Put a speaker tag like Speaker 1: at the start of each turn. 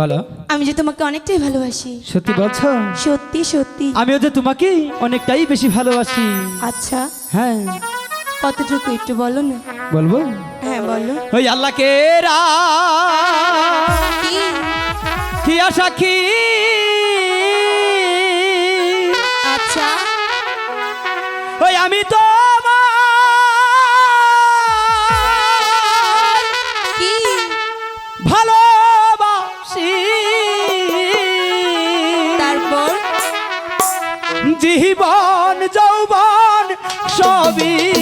Speaker 1: বলো।
Speaker 2: আমি যে তোমাকে অনেকটাই ভালোবাসি।
Speaker 1: সত্যি বলছো?
Speaker 2: সত্যি সত্যি।
Speaker 1: আমিও যে তোমাকে অনেকটাই বেশি ভালোবাসি।
Speaker 2: আচ্ছা।
Speaker 1: হ্যাঁ।
Speaker 2: কতটুকু একটু বলো না?
Speaker 1: বলব?
Speaker 2: হ্যাঁ বলো।
Speaker 1: ওই আল্লাহকে রা
Speaker 2: কি আচ্ছা।
Speaker 1: ওই আমি তো
Speaker 2: কি?
Speaker 1: জীবন
Speaker 2: যৌবন
Speaker 1: সবই